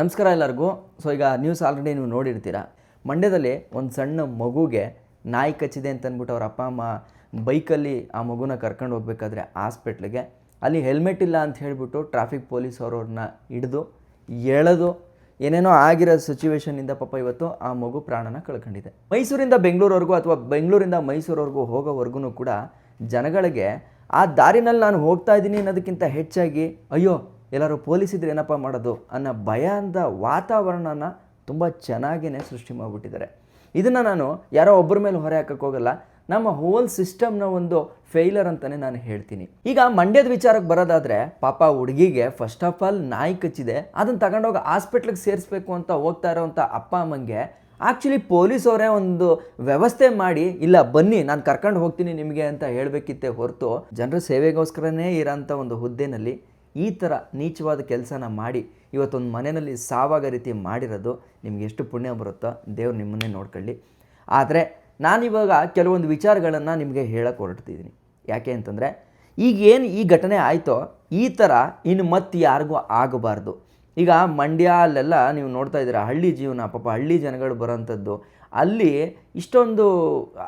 ನಮಸ್ಕಾರ ಎಲ್ಲರಿಗೂ. ಸೊ ಈಗ ನ್ಯೂಸ್ ಆಲ್ರೆಡಿ ನೀವು ನೋಡಿರ್ತೀರ. ಮಂಡ್ಯದಲ್ಲಿ ಒಂದು ಸಣ್ಣ ಮಗುಗೆ ನಾಯಿ ಕಚ್ಚಿದೆ ಅಂತ ಅಂದ್ಬಿಟ್ಟು ಅವ್ರ ಅಪ್ಪ, ಅಮ್ಮ ಬೈಕಲ್ಲಿ ಆ ಮಗುನ ಕರ್ಕೊಂಡು ಹೋಗ್ಬೇಕಾದ್ರೆ ಹಾಸ್ಪಿಟ್ಲಿಗೆ. ಅಲ್ಲಿ ಹೆಲ್ಮೆಟ್ ಇಲ್ಲ ಅಂತ ಹೇಳಿಬಿಟ್ಟು ಟ್ರಾಫಿಕ್ ಪೊಲೀಸ್ ಅವ್ರವ್ರನ್ನ ಹಿಡಿದು, ಎಳೆದು, ಏನೇನೋ ಆಗಿರೋ ಸಿಚುವೇಶನ್ನಿಂದ ಪಾಪ ಇವತ್ತು ಆ ಮಗು ಪ್ರಾಣನ ಕಳ್ಕೊಂಡಿದೆ. ಮೈಸೂರಿಂದ ಬೆಂಗಳೂರವರೆಗೂ ಅಥವಾ ಬೆಂಗಳೂರಿಂದ ಮೈಸೂರವರೆಗೂ ಹೋಗೋವರೆಗೂ ಕೂಡ ಜನಗಳಿಗೆ, ಆ ದಾರಿನಲ್ಲಿ ನಾನು ಹೋಗ್ತಾ ಇದ್ದೀನಿ ಅನ್ನೋದಕ್ಕಿಂತ ಹೆಚ್ಚಾಗಿ, ಅಯ್ಯೋ ಎಲ್ಲರೂ ಪೊಲೀಸ್ ಇದ್ರೆ ಏನಪ್ಪ ಮಾಡೋದು ಅನ್ನೋ ಭಯದ ವಾತಾವರಣನ ತುಂಬ ಚೆನ್ನಾಗಿಯೇ ಸೃಷ್ಟಿ ಮಾಡಿಬಿಟ್ಟಿದ್ದಾರೆ. ಇದನ್ನು ನಾನು ಯಾರೋ ಒಬ್ಬರ ಮೇಲೆ ಹೊರೆ ಹಾಕಕ್ಕೆ ಹೋಗಲ್ಲ, ನಮ್ಮ ಹೋಲ್ ಸಿಸ್ಟಮ್ನ ಒಂದು ಫೇಲರ್ ಅಂತಲೇ ನಾನು ಹೇಳ್ತೀನಿ. ಈಗ ಮಂಡ್ಯದ ವಿಚಾರಕ್ಕೆ ಬರೋದಾದರೆ ಪಾಪ ಹುಡುಗಿಗೆ ಫಸ್ಟ್ ಆಫ್ ಆಲ್ ನಾಯಿ ಕಚ್ಚಿದೆ, ಅದನ್ನು ತಗೊಂಡೋಗಿ ಹಾಸ್ಪಿಟ್ಲಿಗೆ ಸೇರಿಸ್ಬೇಕು ಅಂತ ಹೋಗ್ತಾ ಇರೋವಂಥ ಅಪ್ಪ ಅಮ್ಮಂಗೆ ಆ್ಯಕ್ಚುಲಿ ಪೊಲೀಸ್ ಅವರೇ ಒಂದು ವ್ಯವಸ್ಥೆ ಮಾಡಿ, ಇಲ್ಲ ಬನ್ನಿ, ನಾನು ಕರ್ಕೊಂಡು ಹೋಗ್ತೀನಿ ನಿಮಗೆ ಅಂತ ಹೇಳಬೇಕಿತ್ತೆ ಹೊರತು, ಜನರ ಸೇವೆಗೋಸ್ಕರನೇ ಇರೋಂಥ ಒಂದು ಹುದ್ದೆನಲ್ಲಿ ಈ ಥರ ನೀಚವಾದ ಕೆಲಸನ ಮಾಡಿ ಇವತ್ತೊಂದು ಮನೆಯಲ್ಲಿ ಸಾವಾಗ ರೀತಿ ಮಾಡಿರೋದು ನಿಮ್ಗೆ ಎಷ್ಟು ಪುಣ್ಯ ಬರುತ್ತೋ ದೇವ್ರು ನಿಮ್ಮನ್ನೇ ನೋಡ್ಕೊಳ್ಳಿ. ಆದರೆ ನಾನಿವಾಗ ಕೆಲವೊಂದು ವಿಚಾರಗಳನ್ನು ನಿಮಗೆ ಹೇಳಕ್ಕೆ ಹೊರಡ್ತಿದ್ದೀನಿ ಯಾಕೆ ಅಂತಂದರೆ ಈಗ ಏನು ಈ ಘಟನೆ ಆಯಿತೋ ಈ ಥರ ಇನ್ನು ಮತ್ತೆ ಯಾರಿಗೂ ಆಗಬಾರ್ದು. ಈಗ ಮಂಡ್ಯ ಅಲ್ಲೆಲ್ಲ ನೀವು ನೋಡ್ತಾ ಇದ್ದೀರಾ, ಹಳ್ಳಿ ಜೀವನ, ಪಾಪ ಹಳ್ಳಿ ಜನಗಳು ಬರೋಂಥದ್ದು. ಅಲ್ಲಿ ಇಷ್ಟೊಂದು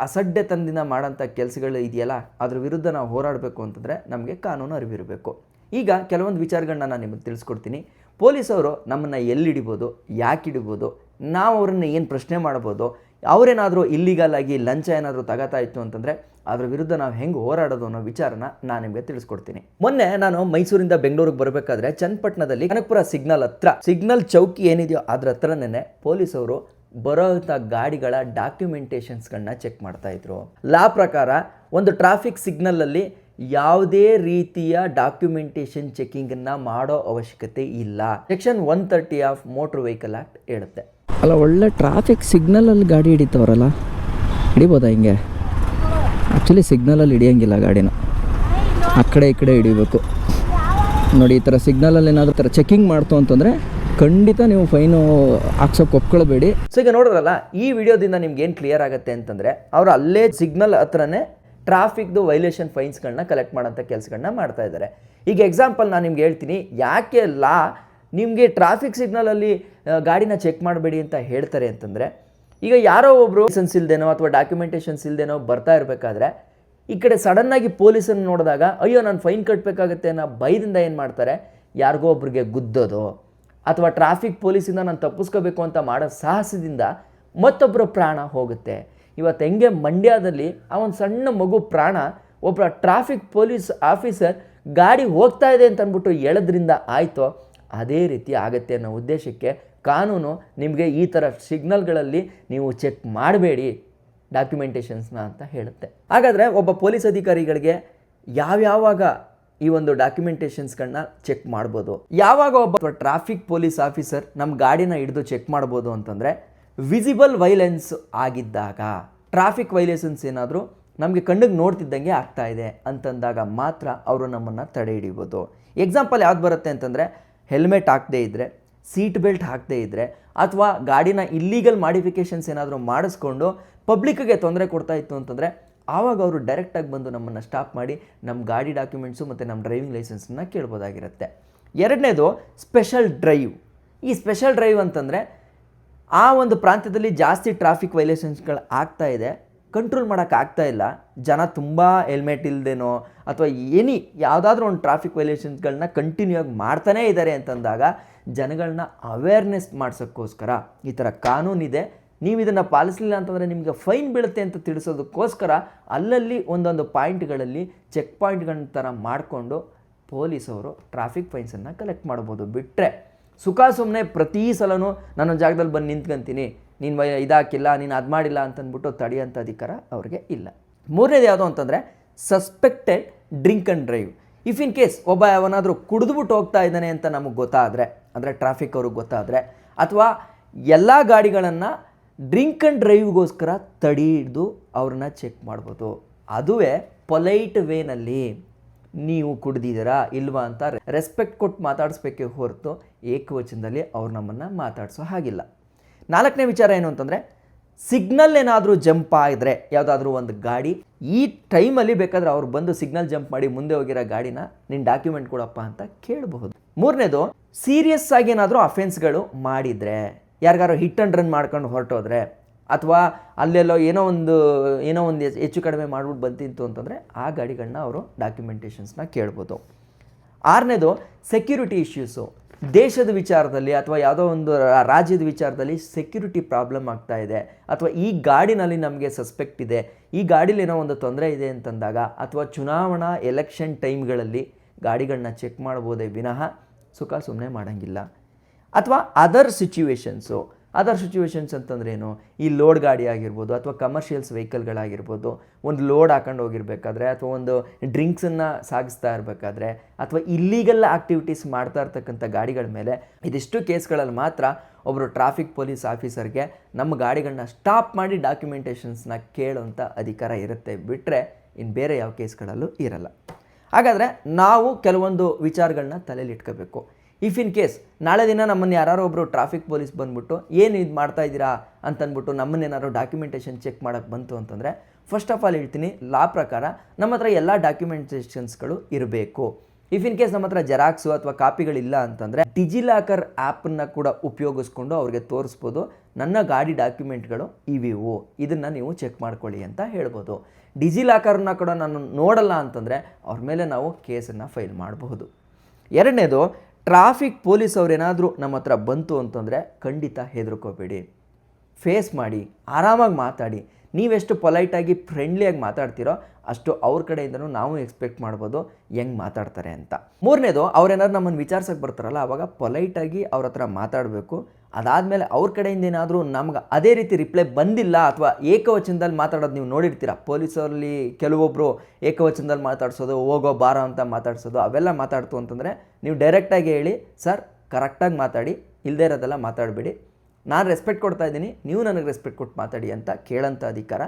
ಅಸಡ್ಡೆತನದಿಂದ ಮಾಡೋಂಥ ಕೆಲಸಗಳು ಇದೆಯಲ್ಲ, ಅದ್ರ ವಿರುದ್ಧ ನಾವು ಹೋರಾಡಬೇಕು ಅಂತಂದರೆ ನಮಗೆ ಕಾನೂನು ಅರಿವಿರಬೇಕು. ಈಗ ಕೆಲವೊಂದು ವಿಚಾರಗಳನ್ನ ನಾನು ನಿಮಗೆ ತಿಳಿಸ್ಕೊಡ್ತೀನಿ. ಪೊಲೀಸವರು ನಮ್ಮನ್ನು ಎಲ್ಲಿಡಿಬೋದು ಯಾಕೆ ಇಡ್ಬೋದು ನಾವು ಅವ್ರನ್ನ ಏನು ಪ್ರಶ್ನೆ ಮಾಡ್ಬೋದು, ಅವರೇನಾದರೂ ಇಲ್ಲಿಗಲ್ ಆಗಿ ಲಂಚ ಏನಾದರೂ ತಗೋತಾ ಇತ್ತು ಅಂತಂದರೆ ಅದರ ವಿರುದ್ಧ ನಾವು ಹೆಂಗೆ ಹೋರಾಡೋದು ಅನ್ನೋ ವಿಚಾರನ ನಾನು ನಿಮಗೆ ತಿಳಿಸ್ಕೊಡ್ತೀನಿ. ಮೊನ್ನೆ ನಾನು ಮೈಸೂರಿಂದ ಬೆಂಗಳೂರಿಗೆ ಬರಬೇಕಾದ್ರೆ ಚನ್ನಪಟ್ಟಣದಲ್ಲಿ ಕನಕಪುರ ಸಿಗ್ನಲ್ ಹತ್ರ, ಸಿಗ್ನಲ್ ಚೌಕಿ ಏನಿದೆಯೋ ಅದ್ರ ಹತ್ರನೇ ಪೊಲೀಸವರು ಬರೋಂಥ ಗಾಡಿಗಳ ಡಾಕ್ಯುಮೆಂಟೇಷನ್ಸ್ಗಳನ್ನ ಚೆಕ್ ಮಾಡ್ತಾ ಇದ್ರು. ಲಾ ಪ್ರಕಾರ ಒಂದು ಟ್ರಾಫಿಕ್ ಸಿಗ್ನಲಲ್ಲಿ ಯಾವುದೇ ರೀತಿಯ ಡಾಕ್ಯುಮೆಂಟೇಷನ್ ಚೆಕ್ಕಿಂಗನ್ನು ಮಾಡೋ ಅವಶ್ಯಕತೆ ಇಲ್ಲ. Section one thirty of motor vehicle act ಹೇಳುತ್ತೆ. ಅಲ್ಲ ಒಳ್ಳೆ ಟ್ರಾಫಿಕ್ ಸಿಗ್ನಲಲ್ಲಿ ಗಾಡಿ ಹಿಡಿತವ್ರಲ್ಲ? ಹಿಡಿಬೋದಾ ಹಿಂಗೆ? ಆ್ಯಕ್ಚುಲಿ ಸಿಗ್ನಲಲ್ಲಿ ಹಿಡಿಯಂಗಿಲ್ಲ ಗಾಡಿನ. ಆ ಕಡೆ ಈ ಕಡೆ ಹಿಡಿಬೇಕು. ನೋಡಿ ಈ ಥರ ಸಿಗ್ನಲಲ್ಲಿ ಏನಾದರೂ ಥರ ಚೆಕಿಂಗ್ ಮಾಡ್ತು ಅಂತಂದರೆ ಖಂಡಿತ ನೀವು ಫೈನು ಹಾಕ್ಸೋಕೆ ಒಪ್ಕೊಳ್ಬೇಡಿ. ಸೊ ಈಗ ನೋಡಿದ್ರಲ್ಲ ಈ ವಿಡಿಯೋದಿಂದ ನಿಮ್ಗೆ ಏನು ಕ್ಲಿಯರ್ ಆಗುತ್ತೆ ಅಂತಂದರೆ ಅವರು ಅಲ್ಲೇ ಸಿಗ್ನಲ್ ಹತ್ರನೇ ಟ್ರಾಫಿಕ್ದು ವೈಲೇಷನ್ ಫೈನ್ಸ್ಗಳನ್ನ ಕಲೆಕ್ಟ್ ಮಾಡೋಂಥ ಕೆಲಸಗಳನ್ನ ಮಾಡ್ತಾ ಇದ್ದಾರೆ. ಈಗ ಎಕ್ಸಾಂಪಲ್ ನಾನು ನಿಮ್ಗೆ ಹೇಳ್ತೀನಿ, ಯಾಕೆ ಲಾ ನಿಮಗೆ ಟ್ರಾಫಿಕ್ ಸಿಗ್ನಲಲ್ಲಿ ಗಾಡಿನ ಚೆಕ್ ಮಾಡಬೇಡಿ ಅಂತ ಹೇಳ್ತಾರೆ ಅಂತಂದರೆ, ಈಗ ಯಾರೋ ಒಬ್ಬರು ಲೈಸೆನ್ಸ್ ಇಲ್ದೇನೋ ಅಥವಾ ಡಾಕ್ಯುಮೆಂಟೇಷನ್ಸ್ ಇಲ್ದೇನೋ ಬರ್ತಾ ಇರಬೇಕಾದ್ರೆ, ಈ ಕಡೆ ಸಡನ್ನಾಗಿ ಪೊಲೀಸನ್ನು ನೋಡಿದಾಗ, ಅಯ್ಯೋ, ನಾನು ಫೈನ್ ಕಟ್ಟಬೇಕಾಗತ್ತೆ ಅನ್ನೋ ಭಯದಿಂದ ಏನು ಮಾಡ್ತಾರೆ, ಯಾರಿಗೋ ಒಬ್ರಿಗೆ ಗುದ್ದೋದು, ಅಥವಾ ಟ್ರಾಫಿಕ್ ಪೊಲೀಸಿಂದ ನಾನು ತಪ್ಪಿಸ್ಕೋಬೇಕು ಅಂತ ಮಾಡೋ ಸಾಹಸದಿಂದ ಮತ್ತೊಬ್ಬರ ಪ್ರಾಣ ಹೋಗುತ್ತೆ. ಇವತ್ತು ಹೆಂಗೆ ಮಂಡ್ಯದಲ್ಲಿ ಆ ಒಂದು ಸಣ್ಣ ಮಗು ಪ್ರಾಣ ಒಬ್ಬ ಟ್ರಾಫಿಕ್ ಪೊಲೀಸ್ ಆಫೀಸರ್ ಗಾಡಿ ಹೋಗ್ತಾ ಇದೆ ಅಂತ ಅಂದ್ಬಿಟ್ಟು ಎಳೆದ್ರಿಂದ ಆಯಿತೋ, ಅದೇ ರೀತಿ ಆಗುತ್ತೆ ಅನ್ನೋ ಉದ್ದೇಶಕ್ಕೆ ಕಾನೂನು ನಿಮಗೆ ಈ ಥರ ಸಿಗ್ನಲ್ಗಳಲ್ಲಿ ನೀವು ಚೆಕ್ ಮಾಡಬೇಡಿ ಡಾಕ್ಯುಮೆಂಟೇಷನ್ಸ್ನ ಅಂತ ಹೇಳುತ್ತೆ. ಹಾಗಾದರೆ ಒಬ್ಬ ಪೊಲೀಸ್ ಅಧಿಕಾರಿಗಳಿಗೆ ಯಾವ್ಯಾವಾಗ ಈ ಒಂದು ಡಾಕ್ಯುಮೆಂಟೇಷನ್ಸ್ಗಳನ್ನ ಚೆಕ್ ಮಾಡ್ಬೋದು? ಯಾವಾಗ ಒಬ್ಬ ಟ್ರಾಫಿಕ್ ಪೊಲೀಸ್ ಆಫೀಸರ್ ನಮ್ಮ ಗಾಡಿನ ಹಿಡಿದು ಚೆಕ್ ಮಾಡ್ಬೋದು ಅಂತಂದರೆ ವಿಸಿಬಲ್ ವೈಲೆನ್ಸ್ ಆಗಿದ್ದಾಗ, ಟ್ರಾಫಿಕ್ ವೈಲೇಷನ್ಸ್ ಏನಾದರೂ ನಮಗೆ ಕಣ್ಣಿಗೆ ನೋಡ್ತಿದ್ದಂಗೆ ಆಗ್ತಾ ಇದೆ ಅಂತಂದಾಗ ಮಾತ್ರ ಅವರು ನಮ್ಮನ್ನು ತಡೆ ಹಿಡಿಬೋದು. ಎಕ್ಸಾಂಪಲ್ ಯಾವ್ದು ಬರುತ್ತೆ ಅಂತಂದರೆ ಹೆಲ್ಮೆಟ್ ಹಾಕದೇ ಇದ್ದರೆ ಸೀಟ್ ಬೆಲ್ಟ್ ಹಾಕದೇ ಇದ್ದರೆ ಅಥವಾ ಗಾಡಿನ ಇಲ್ಲೀಗಲ್ ಮಾಡಿಫಿಕೇಷನ್ಸ್ ಏನಾದರೂ ಮಾಡಿಸ್ಕೊಂಡು ಪಬ್ಲಿಕ್ಗೆ ತೊಂದರೆ ಕೊಡ್ತಾ ಇತ್ತು ಅಂತಂದರೆ, ಆವಾಗ ಅವರು ಡೈರೆಕ್ಟಾಗಿ ಬಂದು ನಮ್ಮನ್ನು ಸ್ಟಾಪ್ ಮಾಡಿ ನಮ್ಮ ಗಾಡಿ ಡಾಕ್ಯುಮೆಂಟ್ಸು ಮತ್ತು ನಮ್ಮ ಡ್ರೈವಿಂಗ್ ಲೈಸೆನ್ಸನ್ನ ಕೇಳ್ಬೋದಾಗಿರುತ್ತೆ. ಎರಡನೇದು ಸ್ಪೆಷಲ್ ಡ್ರೈವ್ ಈ ಸ್ಪೆಷಲ್ ಡ್ರೈವ್ ಅಂತಂದರೆ ಆ ಒಂದು ಪ್ರಾಂತ್ಯದಲ್ಲಿ ಜಾಸ್ತಿ ಟ್ರಾಫಿಕ್ ವೈಲೇಷನ್ಸ್ಗಳು ಆಗ್ತಾ ಇದೆ. ಕಂಟ್ರೋಲ್ ಮಾಡೋಕ್ಕಾಗ್ತಾ ಇಲ್ಲ. ಜನ ತುಂಬ ಹೆಲ್ಮೆಟ್ ಇಲ್ಲದೇನೋ ಅಥವಾ ಎನಿ ಯಾವುದಾದ್ರೂ ಒಂದು ಟ್ರಾಫಿಕ್ ವೈಲೇಷನ್ಸ್ಗಳನ್ನ ಕಂಟಿನ್ಯೂ ಆಗಿ ಮಾಡ್ತಾನೇ ಇದ್ದಾರೆ ಅಂತಂದಾಗ ಜನಗಳನ್ನ ಅವೇರ್ನೆಸ್ ಮಾಡಿಸೋಕ್ಕೋಸ್ಕರ ಈ ಥರ ಕಾನೂನಿದೆ ನೀವು ಇದನ್ನು ಪಾಲಿಸಲಿಲ್ಲ ಅಂತಂದರೆ ನಿಮಗೆ ಫೈನ್ ಬೀಳುತ್ತೆ ಅಂತ ತಿಳಿಸೋದಕ್ಕೋಸ್ಕರ ಅಲ್ಲಲ್ಲಿ ಒಂದೊಂದು ಪಾಯಿಂಟ್ಗಳಲ್ಲಿ ಚೆಕ್ ಪಾಯಿಂಟ್ಗಳ ಥರ ಮಾಡಿಕೊಂಡು ಪೊಲೀಸವರು ಟ್ರಾಫಿಕ್ ಫೈನ್ಸನ್ನು ಕಲೆಕ್ಟ್ ಮಾಡ್ಬೋದು. ಬಿಟ್ಟರೆ ಸುಖ ಸುಮ್ಮನೆ ಪ್ರತಿ ಸಲನೂ ನಾನೊಂದು ಜಾಗದಲ್ಲಿ ಬಂದು ನಿಂತ್ಕೊಂತೀನಿ. ನೀನು ಇದಾಕಿಲ್ಲ, ನೀನು ಅದು ಮಾಡಿಲ್ಲ ಅಂತಂದ್ಬಿಟ್ಟು ತಡೆಯೋಂಥ ಅಧಿಕಾರ ಅವ್ರಿಗೆ ಇಲ್ಲ. ಮೂರನೇದು ಯಾವುದು ಅಂತಂದರೆ suspected drink and drive if in case ಒಬ್ಬ ಯಾವನಾದರೂ ಕುಡಿದ್ಬಿಟ್ಟು ಹೋಗ್ತಾ ಇದ್ದಾನೆ ಅಂತ ನಮಗೆ ಗೊತ್ತಾದರೆ, ಅಂದರೆ ಟ್ರಾಫಿಕ್ ಅವ್ರಿಗೆ ಗೊತ್ತಾದರೆ, ಅಥವಾ ಎಲ್ಲ ಗಾಡಿಗಳನ್ನು ಡ್ರಿಂಕ್ ಆ್ಯಂಡ್ ಡ್ರೈವ್ಗೋಸ್ಕರ ತಡಿ ಹಿಡಿದು ಅವ್ರನ್ನ ಚೆಕ್ ಮಾಡ್ಬೋದು. ಅದುವೇ ಪೊಲೈಟ್ ವೇನಲ್ಲಿ ನೀವು ಕುಡ್ದಿದ್ದೀರಾ ಇಲ್ವಾ ಅಂತ ರೆಸ್ಪೆಕ್ಟ್ ಕೊಟ್ಟು ಮಾತಾಡಿಸ್ಬೇಕೇ ಹೊರತು ಏಕವಚನದಲ್ಲಿ ಅವ್ರು ನಮ್ಮನ್ನು ಮಾತಾಡಿಸೋ ಹಾಗಿಲ್ಲ. ನಾಲ್ಕನೇ ವಿಚಾರ ಏನು ಅಂತಂದರೆ ಸಿಗ್ನಲ್ ಏನಾದರೂ ಜಂಪ್ ಆಗಿದ್ರೆ, ಯಾವುದಾದ್ರೂ ಒಂದು ಗಾಡಿ, ಈ ಟೈಮಲ್ಲಿ ಬೇಕಾದ್ರೆ ಅವ್ರು ಬಂದು ಸಿಗ್ನಲ್ ಜಂಪ್ ಮಾಡಿ ಮುಂದೆ ಹೋಗಿರೋ ಗಾಡಿನ ನಿನ್ನ ಡಾಕ್ಯುಮೆಂಟ್ ಕೊಡಪ್ಪ ಅಂತ ಕೇಳಬಹುದು. ಮೂರನೇದು ಸೀರಿಯಸ್ ಆಗಿ ಏನಾದರೂ ಅಫೆನ್ಸ್ಗಳು ಮಾಡಿದರೆ, ಯಾರಿಗಾರು ಹಿಟ್ ಆ್ಯಂಡ್ ರನ್ ಮಾಡ್ಕೊಂಡು ಹೊರಟೋದ್ರೆ ಅಥವಾ ಅಲ್ಲೆಲ್ಲೋ ಏನೋ ಒಂದು ಏನೋ ಒಂದು ಹೆಚ್ಚು- ಕಡಿಮೆ ಮಾಡ್ಬಿಟ್ಟು ಬಂತಿತ್ತು ಅಂತಂದರೆ ಆ ಗಾಡಿಗಳನ್ನ ಅವರು ಡಾಕ್ಯುಮೆಂಟೇಷನ್ಸ್ನ ಕೇಳ್ಬೋದು. ಆರನೇದು ಸೆಕ್ಯೂರಿಟಿ ಇಶ್ಯೂಸು ದೇಶದ ವಿಚಾರದಲ್ಲಿ ಅಥವಾ ಯಾವುದೋ ಒಂದು ರಾಜ್ಯದ ವಿಚಾರದಲ್ಲಿ ಸೆಕ್ಯೂರಿಟಿ ಪ್ರಾಬ್ಲಮ್ ಆಗ್ತಾ ಇದೆ. ಅಥವಾ ಈ ಗಾಡಿನಲ್ಲಿ ನಮಗೆ ಸಸ್ಪೆಕ್ಟ್ ಇದೆ. ಈ ಗಾಡೀಲಿ ಏನೋ ಒಂದು ತೊಂದರೆ ಇದೆ ಅಂತಂದಾಗ ಅಥವಾ ಚುನಾವಣಾ ಎಲೆಕ್ಷನ್ ಟೈಮ್ಗಳಲ್ಲಿ ಗಾಡಿಗಳನ್ನ ಚೆಕ್ ಮಾಡ್ಬೋದೇ ವಿನಃ ಸುಖ ಸುಮ್ಮನೆ ಮಾಡೋಂಗಿಲ್ಲ. ಅಥವಾ ಅದರ್ ಸಿಚುವೇಶನ್ಸು ಅದರ್ ಸಿಚುವೇಶನ್ಸ್ ಅಂತಂದ್ರೆ ಏನು? ಈ ಲೋಡ್ ಗಾಡಿ ಆಗಿರ್ಬೋದು ಅಥವಾ ಕಮರ್ಷಿಯಲ್ಸ್ ವೆಹಿಕಲ್ಗಳಾಗಿರ್ಬೋದು ಒಂದು ಲೋಡ್ ಹಾಕೊಂಡು ಹೋಗಿರ್ಬೇಕಾದ್ರೆ ಅಥವಾ ಒಂದು ಡ್ರಿಂಕ್ಸನ್ನು ಸಾಗಿಸ್ತಾ ಇರಬೇಕಾದ್ರೆ ಅಥವಾ ಇಲ್ಲೀಗಲ್ ಆಕ್ಟಿವಿಟೀಸ್ ಮಾಡ್ತಾ ಇರ್ತಕ್ಕಂಥ ಗಾಡಿಗಳ ಮೇಲೆ ಇದಿಷ್ಟು ಕೇಸ್ಗಳಲ್ಲಿ ಮಾತ್ರ ಒಬ್ಬರು ಟ್ರಾಫಿಕ್ ಪೊಲೀಸ್ ಆಫೀಸರ್ಗೆ ನಮ್ಮ ಗಾಡಿಗಳನ್ನ ಸ್ಟಾಪ್ ಮಾಡಿ ಡಾಕ್ಯುಮೆಂಟೇಷನ್ಸ್ನ ಕೇಳೋಂಥ ಅಧಿಕಾರ ಇರುತ್ತೆ ಬಿಟ್ಟರೆ ಇನ್ನು ಬೇರೆ ಯಾವ ಕೇಸ್ಗಳಲ್ಲೂ ಇರಲ್ಲ. ಹಾಗಾದರೆ ನಾವು ಕೆಲವೊಂದು ವಿಚಾರಗಳನ್ನ ತಲೆಯಲ್ಲಿ ಇಟ್ಕೋಬೇಕು. ಇಫ್ ಇನ್ ಕೇಸ್ ನಾಳೆ ದಿನ ನಮ್ಮನ್ನು ಯಾರು ಒಬ್ಬರು ಟ್ರಾಫಿಕ್ ಪೊಲೀಸ್ ಬಂದ್ಬಿಟ್ಟು, ಏನು ಇದು ಮಾಡ್ತಾ ಇದ್ದೀರಾ? ಅಂತಂದ್ಬಿಟ್ಟು ನಮ್ಮನ್ನೇನಾದ್ರು ಡಾಕ್ಯುಮೆಂಟೇಷನ್ ಚೆಕ್ ಮಾಡೋಕ್ಕೆ ಬಂತು ಅಂತಂದರೆ ಫಸ್ಟ್ ಆಫ್ ಆಲ್ ಹೇಳ್ತೀನಿ ಲಾ ಪ್ರಕಾರ ನಮ್ಮ ಹತ್ರ ಎಲ್ಲ ಡಾಕ್ಯುಮೆಂಟೇಷನ್ಸ್ಗಳು ಇರಬೇಕು. ಇಫ್ ಇನ್ ಕೇಸ್ ನಮ್ಮ ಹತ್ರ ಜೆರಾಕ್ಸು ಅಥವಾ ಕಾಪಿಗಳಿಲ್ಲ ಅಂತಂದರೆ ಡಿಜಿಲಾಕರ್ ಆ್ಯಪನ್ನು ಕೂಡ ಉಪಯೋಗಿಸ್ಕೊಂಡು ಅವ್ರಿಗೆ ತೋರಿಸ್ಬೋದು, ನನ್ನ ಗಾಡಿ ಡಾಕ್ಯುಮೆಂಟ್ಗಳು ಇವಿವು, ಇದನ್ನು ನೀವು ಚೆಕ್ ಮಾಡ್ಕೊಳ್ಳಿ ಅಂತ ಹೇಳ್ಬೋದು. ಡಿಜಿಲಾಕರ್ನ ಕೂಡ ನಾನು ನೋಡಲ್ಲ ಅಂತಂದರೆ, ಅವ್ರ ಮೇಲೆ ನಾವು ಕೇಸನ್ನು ಫೈಲ್ ಮಾಡಬಹುದು. ಎರಡನೇದು ಟ್ರಾಫಿಕ್ ಪೊಲೀಸ್ ಅವರೇನಾದರೂ ನಮ್ಮ ಹತ್ರ ಬಂತು ಅಂತಂದರೆ ಖಂಡಿತ ಹೆದರ್ಕೋಬೇಡಿ. ಫೇಸ್ ಮಾಡಿ, ಆರಾಮಾಗಿ ಮಾತಾಡಿ. ನೀವೆಷ್ಟು ಪೊಲೈಟಾಗಿ ಫ್ರೆಂಡ್ಲಿಯಾಗಿ ಮಾತಾಡ್ತೀರೋ ಅಷ್ಟು ಅವ್ರ ಕಡೆಯಿಂದನೂ ನಾವು ಎಕ್ಸ್ಪೆಕ್ಟ್ ಮಾಡ್ಬೋದು, ಹೆಂಗೆ ಮಾತಾಡ್ತಾರೆ ಅಂತ. ಮೂರನೇದು ಅವ್ರೇನಾದ್ರು ನಮ್ಮನ್ನು ವಿಚಾರ್ಸೋಕ್ಕೆ ಬರ್ತಾರಲ್ಲ, ಅವಾಗ ಪೊಲೈಟಾಗಿ ಅವ್ರ ಹತ್ರ ಮಾತಾಡಬೇಕು. ಅದಾದಮೇಲೆ ಅವ್ರ ಕಡೆಯಿಂದ ಏನಾದರೂ ನಮ್ಗೆ ಅದೇ ರೀತಿ ರಿಪ್ಲೈ ಬಂದಿಲ್ಲ ಅಥವಾ ಏಕವಚನದಲ್ಲಿ ಮಾತಾಡೋದು ನೀವು ನೋಡಿರ್ತೀರ? ಪೊಲೀಸರಲ್ಲಿ ಕೆಲವೊಬ್ಬರು ಏಕವಚನದಲ್ಲಿ ಮಾತಾಡ್ಸೋದು, ಹೋಗೋ ಬಾರೋ ಅಂತ ಮಾತಾಡ್ಸೋದು, ಅವೆಲ್ಲ ಮಾತಾಡ್ತು ಅಂತಂದರೆ ನೀವು ಡೈರೆಕ್ಟಾಗಿ ಹೇಳಿ, ಸರ್ ಕರೆಕ್ಟಾಗಿ ಮಾತಾಡಿ ಇಲ್ಲದೇ ಇರೋದೆಲ್ಲ ಮಾತಾಡಬೇಡಿ. ನಾನು ರೆಸ್ಪೆಕ್ಟ್ ಕೊಡ್ತಾ ಇದ್ದೀನಿ, ನೀವು ನನಗೆ ರೆಸ್ಪೆಕ್ಟ್ ಕೊಟ್ಟು ಮಾತಾಡಿ ಅಂತ ಕೇಳೋಂಥ ಅಧಿಕಾರ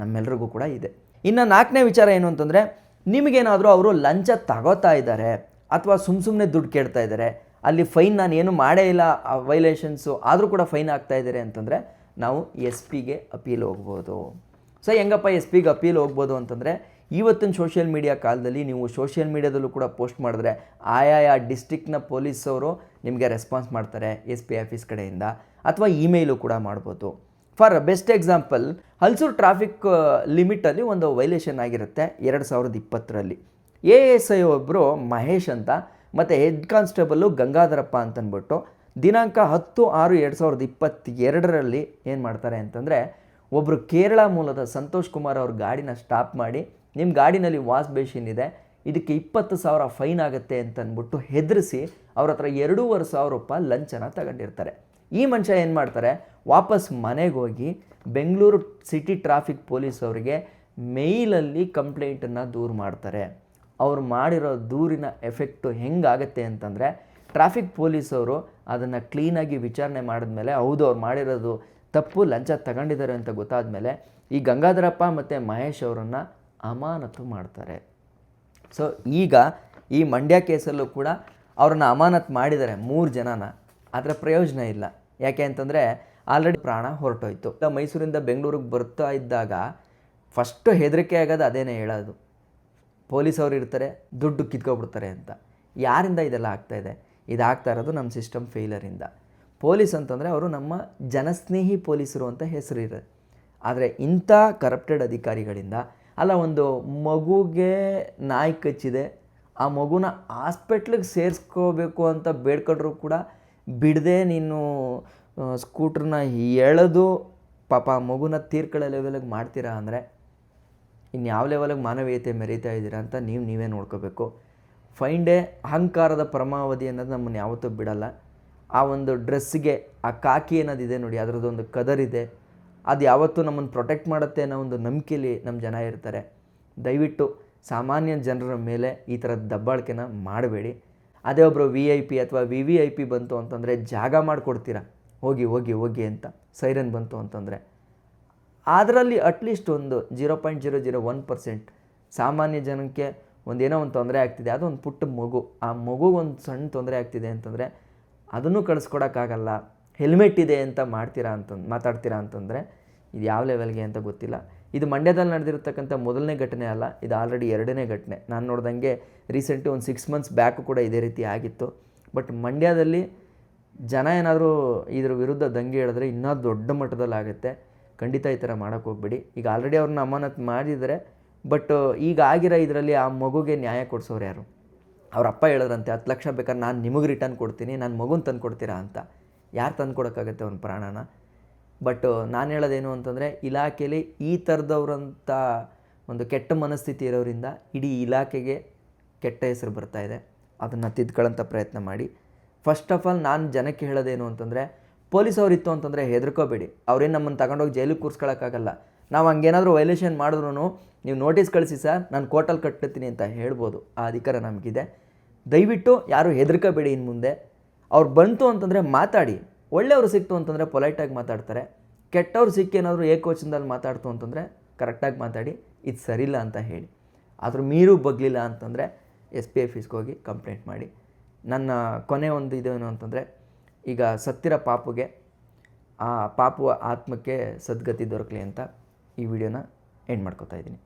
ನಮ್ಮೆಲ್ರಿಗೂ ಕೂಡ ಇದೆ. ಇನ್ನು ನಾಲ್ಕನೇ ವಿಚಾರ ಏನು ಅಂತಂದರೆ, ನಿಮಗೇನಾದರೂ ಅವರು ಲಂಚ ತಗೋತಾ ಇದ್ದಾರೆ ಅಥವಾ ಸುಮ್ಮ ಸುಮ್ಮನೆ ದುಡ್ಡು ಕೇಳ್ತಾ ಇದ್ದಾರೆ ಅಲ್ಲಿ ಫೈನ್ ನಾನು ಏನು ಮಾಡೇ ಇಲ್ಲ, ಆ ವೈಲೇಷನ್ಸು ಆದರೂ ಕೂಡ ಫೈನ್ ಆಗ್ತಾ ಇದ್ದಾರೆ ಅಂತಂದರೆ ನಾವು ಎಸ್ ಪಿಗೆ ಅಪೀಲ್ ಹೋಗ್ಬೋದು. ಸೊ ಹೆಂಗಪ್ಪ ಎಸ್ ಪಿಗೆ ಅಪೀಲ್ ಹೋಗ್ಬೋದು ಅಂತಂದರೆ ಇವತ್ತಿನ ಸೋಷಿಯಲ್ ಮೀಡಿಯಾ ಕಾಲದಲ್ಲಿ ನೀವು ಸೋಷಿಯಲ್ ಮೀಡಿಯಾದಲ್ಲೂ ಕೂಡ ಪೋಸ್ಟ್ ಮಾಡಿದ್ರೆ ಆಯಾಯ ಡಿಸ್ಟಿಕ್ನ ಪೊಲೀಸವರು ನಿಮಗೆ ರೆಸ್ಪಾನ್ಸ್ ಮಾಡ್ತಾರೆ ಎಸ್ ಪಿ ಆಫೀಸ್ ಕಡೆಯಿಂದ ಅಥವಾ ಇಮೇಲು ಕೂಡ ಮಾಡ್ಬೋದು. For best example Halsuru traffic ಲಿಮಿಟಲ್ಲಿ ಒಂದು ವೈಲೇಷನ್ ಆಗಿರುತ್ತೆ ಎರಡು ಸಾವಿರದ ಇಪ್ಪತ್ತರಲ್ಲಿ. ಎ ಎಸ್ ಐ ಒಬ್ಬರು ಮಹೇಶ್ ಅಂತ ಮತ್ತು ಹೆಡ್ ಕಾನ್ಸ್ಟೇಬಲ್ಲು ಗಂಗಾಧರಪ್ಪ ಅಂತನ್ಬಿಟ್ಟು ದಿನಾಂಕ ಹತ್ತು ಆರು ಎರಡು ಸಾವಿರದ ಇಪ್ಪತ್ತೆರಡರಲ್ಲಿ ಏನು ಮಾಡ್ತಾರೆ ಅಂತಂದರೆ ಒಬ್ಬರು ಕೇರಳ ಮೂಲದ ಸಂತೋಷ್ ಕುಮಾರ್ ಅವ್ರ ಗಾಡಿನ ಸ್ಟಾಪ್ ಮಾಡಿ ನಿಮ್ಮ ಗಾಡಿನಲ್ಲಿ ವಾಸ್ ಬೇಷಿನ್ ಇದೆ, ಇದಕ್ಕೆ ಇಪ್ಪತ್ತು ಸಾವಿರ ಫೈನ್ ಆಗುತ್ತೆ ಅಂತನ್ಬಿಟ್ಟು ಹೆದರಿಸಿ ಅವ್ರ ಹತ್ರ ಎರಡೂವರೆ ಸಾವಿರ ರೂಪಾಯಿ ಲಂಚನ ತಗೊಂಡಿರ್ತಾರೆ. ಈ ಮನುಷ್ಯ ಏನು ಮಾಡ್ತಾರೆ? ವಾಪಸ್ ಮನೆಗೆ ಹೋಗಿ ಬೆಂಗಳೂರು ಸಿಟಿ ಟ್ರಾಫಿಕ್ ಪೊಲೀಸ್ ಅವರಿಗೆ ಮೇಯ್ಲಲ್ಲಿ ಕಂಪ್ಲೇಂಟನ್ನು ದೂರು ಮಾಡ್ತಾರೆ. ಅವ್ರು ಮಾಡಿರೋ ದೂರಿನ ಎಫೆಕ್ಟು ಹೆಂಗಾಗತ್ತೆ ಅಂತಂದರೆ ಟ್ರಾಫಿಕ್ ಪೊಲೀಸವರು ಅದನ್ನು ಕ್ಲೀನಾಗಿ ವಿಚಾರಣೆ ಮಾಡಿದ್ಮೇಲೆ, ಹೌದು, ಅವ್ರು ಮಾಡಿರೋದು ತಪ್ಪು, ಲಂಚ ತಗೊಂಡಿದ್ದಾರೆ ಅಂತ ಗೊತ್ತಾದ ಮೇಲೆ ಈ ಗಂಗಾಧರಪ್ಪ ಮತ್ತು ಮಹೇಶ್ ಅವರನ್ನು ಅಮಾನತು ಮಾಡ್ತಾರೆ. ಸೊ ಈಗ ಈ ಮಂಡ್ಯ ಕೇಸಲ್ಲೂ ಕೂಡ ಅವ್ರನ್ನ ಅಮಾನತ್ ಮಾಡಿದ್ದಾರೆ ಮೂರು ಜನನ. ಅದರ ಪ್ರಯೋಜನ ಇಲ್ಲ. ಯಾಕೆ ಅಂತಂದರೆ ಆಲ್ರೆಡಿ ಪ್ರಾಣ ಹೊರಟೋಯ್ತು. ಮೈಸೂರಿಂದ ಬೆಂಗಳೂರಿಗೆ ಬರ್ತಾ ಇದ್ದಾಗ ಫಸ್ಟು ಹೆದರಿಕೆ ಆಗೋದು ಅದೇನೇ ಹೇಳೋದು. ಪೊಲೀಸವ್ರು ಇರ್ತಾರೆ, ದುಡ್ಡು ಕಿತ್ಕೊಬಿಡ್ತಾರೆ ಅಂತ. ಯಾರಿಂದ ಇದೆಲ್ಲ ಆಗ್ತಾ ಇದೆ? ಇದಾಗ್ತಾ ಇರೋದು ನಮ್ಮ ಸಿಸ್ಟಮ್ ಫೇಲರಿಂದ. ಪೊಲೀಸ್ ಅಂತಂದರೆ ಅವರು ನಮ್ಮ ಜನಸ್ನೇಹಿ ಪೊಲೀಸರು ಅಂತ ಹೆಸರು ಇರೋದು ಆದರೆ ಇಂಥ ಕರಪ್ಟೆಡ್ ಅಧಿಕಾರಿಗಳಿಂದ ಅಲ್ಲ, ಒಂದು ಮಗುಗೆ ನಾಯಿ ಕಚ್ಚಿದೆ, ಆ ಮಗುನ ಹಾಸ್ಪಿಟ್ಲಿಗೆ ಸೇರಿಸ್ಕೋಬೇಕು ಅಂತ ಬೇಡ್ಕೊಂಡ್ರು ಕೂಡ ಬಿಡದೆ ನೀನು ಸ್ಕೂಟ್ರನ್ನ ಎಳೆದು ಪಾಪ ಮಗುನ ತೀರ್ಕೊಳ್ಳೋ ಲೆವೆಲಿಗೆ ಮಾಡ್ತೀರಾ ಅಂದರೆ ಇನ್ನು ಯಾವ ಲೆವೆಲಿಗೆ ಮಾನವೀಯತೆ ಮೆರೀತಾ ಇದ್ದೀರಾ ಅಂತ ನೀವು ನೀವೇ ನೋಡ್ಕೋಬೇಕು. ಫೈನ್ ಅಹಂಕಾರದ ಪರಮಾವಧಿ ಅನ್ನೋದು ನಮ್ಮನ್ನು ಯಾವತ್ತೂ ಬಿಡಲ್ಲ. ಆ ಒಂದು ಡ್ರೆಸ್ಸಿಗೆ ಆ ಕಾಕಿ ಅನ್ನೋದಿದೆ ನೋಡಿ ಅದರದ್ದೊಂದು ಇದೆ. ಅದು ಯಾವತ್ತೂ ನಮ್ಮನ್ನು ಪ್ರೊಟೆಕ್ಟ್ ಮಾಡುತ್ತೆ ಅನ್ನೋ ಒಂದು ನಂಬಿಕೆಯಲ್ಲಿ ನಮ್ಮ ಜನ ಇರ್ತಾರೆ. ದಯವಿಟ್ಟು ಸಾಮಾನ್ಯ ಜನರ ಮೇಲೆ ಈ ಥರದ ದಬ್ಬಾಳಿಕೆನ ಮಾಡಬೇಡಿ. ಅದೇ ಒಬ್ಬರು ವಿ ಐ ಪಿ ಅಥವಾ ವಿ ವಿ ಐ ಪಿ ಬಂತು ಅಂತಂದರೆ ಜಾಗ ಮಾಡಿಕೊಡ್ತೀರಾ? ಹೋಗಿ ಹೋಗಿ ಹೋಗಿ ಅಂತ. ಸೈರನ್ ಬಂತು ಅಂತಂದರೆ. ಅದರಲ್ಲಿ ಅಟ್ಲೀಸ್ಟ್ ಒಂದು zero point zero zero one percent ಸಾಮಾನ್ಯ ಜನಕ್ಕೆ ಒಂದೇನೋ ಒಂದು ತೊಂದರೆ ಆಗ್ತಿದೆ. ಅದು ಒಂದು ಪುಟ್ಟ ಮಗು. ಆ ಮಗುಗೆ ಒಂದು ಸಣ್ಣ ತೊಂದರೆ ಆಗ್ತಿದೆ ಅಂತಂದರೆ ಅದನ್ನು ಕಳಿಸ್ಕೊಡೋಕ್ಕಾಗಲ್ಲ ಹೆಲ್ಮೆಟ್ ಇದೆ ಅಂತ ಮಾಡ್ತೀರಾ ಅಂತಂದು, ಮಾತಾಡ್ತೀರಾ ಅಂತಂದರೆ ಇದು ಯಾವ ಲೆವೆಲ್ಗೆ ಅಂತ ಗೊತ್ತಿಲ್ಲ. ಇದು ಮಂಡ್ಯದಲ್ಲಿ ನಡೆದಿರ್ತಕ್ಕಂಥ ಮೊದಲನೇ ಘಟನೆ ಅಲ್ಲ, ಇದು ಆಲ್ರೆಡಿ ಎರಡನೇ ಘಟನೆ. ನಾನು ನೋಡ್ದಂಗೆ ರೀಸೆಂಟ್ಲಿ ಒಂದು ಸಿಕ್ಸ್ ಮಂತ್ಸ್ ಬ್ಯಾಕು ಕೂಡ ಇದೇ ರೀತಿ ಆಗಿತ್ತು. ಬಟ್ ಮಂಡ್ಯದಲ್ಲಿ ಜನ ಏನಾದರೂ ಇದ್ರ ವಿರುದ್ಧ ದಂಗೆ ಹೇಳಿದ್ರೆ ಇನ್ನೂ ದೊಡ್ಡ ಮಟ್ಟದಲ್ಲಿ ಆಗುತ್ತೆ ಖಂಡಿತ ಈ ಥರ ಮಾಡೋಕ್ಕೆ ಹೋಗ್ಬೇಡಿ. ಈಗ ಆಲ್ರೆಡಿ ಅವ್ರನ್ನ ಅಮಾನತ್ ಮಾಡಿದರೆ ಬಟ್ ಈಗ ಆಗಿರೋ ಇದರಲ್ಲಿ ಆ ಮಗುಗೆ ನ್ಯಾಯ ಕೊಡಿಸೋರು ಯಾರು? ಅವ್ರ ಅಪ್ಪ ಹೇಳಿದ್ರಂತೆ ಹತ್ತು ಲಕ್ಷ ಬೇಕಾದ್ರೆ ನಾನು ನಿಮಗೆ ರಿಟರ್ನ್ ಕೊಡ್ತೀನಿ, ನಾನು ಮಗುನ ತಂದು ಕೊಡ್ತೀರಾ ಅಂತ. ಯಾರು ತಂದು ಕೊಡೋಕ್ಕಾಗತ್ತೆ ಅವ್ನ ಪ್ರಾಣನ? ಬಟ್ ನಾನು ಹೇಳೋದೇನು ಅಂತಂದರೆ ಇಲಾಖೆಯಲ್ಲಿ ಈ ಥರದವ್ರಂಥ ಒಂದು ಕೆಟ್ಟ ಮನಸ್ಥಿತಿ ಇರೋರಿಂದ ಇಡೀ ಇಲಾಖೆಗೆ ಕೆಟ್ಟ ಹೆಸರು ಇದೆ. ಅದನ್ನು ತಿದ್ಕೊಳ್ಳೋಂಥ ಪ್ರಯತ್ನ ಮಾಡಿ. ಫಸ್ಟ್ ಆಫ್ ಆಲ್ ನಾನು ಜನಕ್ಕೆ ಹೇಳೋದೇನು ಅಂತಂದರೆ ಪೊಲೀಸ್ ಅವರಿತ್ತು ಅಂತಂದರೆ ಹೆದರ್ಕೋಬೇಡಿ. ಅವ್ರೇನು ನಮ್ಮನ್ನು ತಗೊಂಡೋಗಿ ಜೈಲಿಗೆ ಕೂರ್ಸ್ಕೊಳಕ್ಕಾಗಲ್ಲ. ನಾವು ಹಂಗೇನಾದರೂ ವೈಲೇಷನ್ ಮಾಡಿದ್ರು ನೀವು ನೋಟಿಸ್ ಕಳಿಸಿ ಸರ್, ನಾನು ಕೋರ್ಟಲ್ಲಿ ಕಟ್ತೀನಿ ಅಂತ ಹೇಳ್ಬೋದು. ಆ ಅಧಿಕಾರ ನಮಗಿದೆ. ದಯವಿಟ್ಟು ಯಾರು ಹೆದರ್ಕೋಬೇಡಿ ಇನ್ನು ಮುಂದೆ. ಅವ್ರು ಬಂತು ಅಂತಂದರೆ ಮಾತಾಡಿ. ಒಳ್ಳೆಯವರು ಸಿಕ್ತು ಅಂತಂದರೆ ಪೊಲೈಟಾಗಿ ಮಾತಾಡ್ತಾರೆ. ಕೆಟ್ಟವ್ರು ಸಿಕ್ಕೇನಾದರೂ ಏಕವಚನದಲ್ಲಿ ಮಾತಾಡ್ತು ಅಂತಂದರೆ ಕರೆಕ್ಟಾಗಿ ಮಾತಾಡಿ. ಇದು ಸರಿಯಿಲ್ಲ ಅಂತ ಹೇಳಿ. ಆದರೂ ಮೀರು ಬಗ್ಲಿಲ್ಲ ಅಂತಂದರೆ ಎಸ್ ಪಿ ಆಫೀಸ್ಗೆ ಹೋಗಿ ಕಂಪ್ಲೇಂಟ್ ಮಾಡಿ. ನನ್ನ ಕೊನೆ ಒಂದು ಇದೇನು ಅಂತಂದರೆ ಈಗ ಸತ್ತಿರ ಪಾಪುಗೆ ಆ ಪಾಪುವ ಆತ್ಮಕ್ಕೆ ಸದ್ಗತಿ ದೊರಕಲಿ ಅಂತ ಈ ವಿಡಿಯೋನ ಎಂಡ್ ಮಾಡ್ಕೊತಾ ಇದ್ದೀನಿ.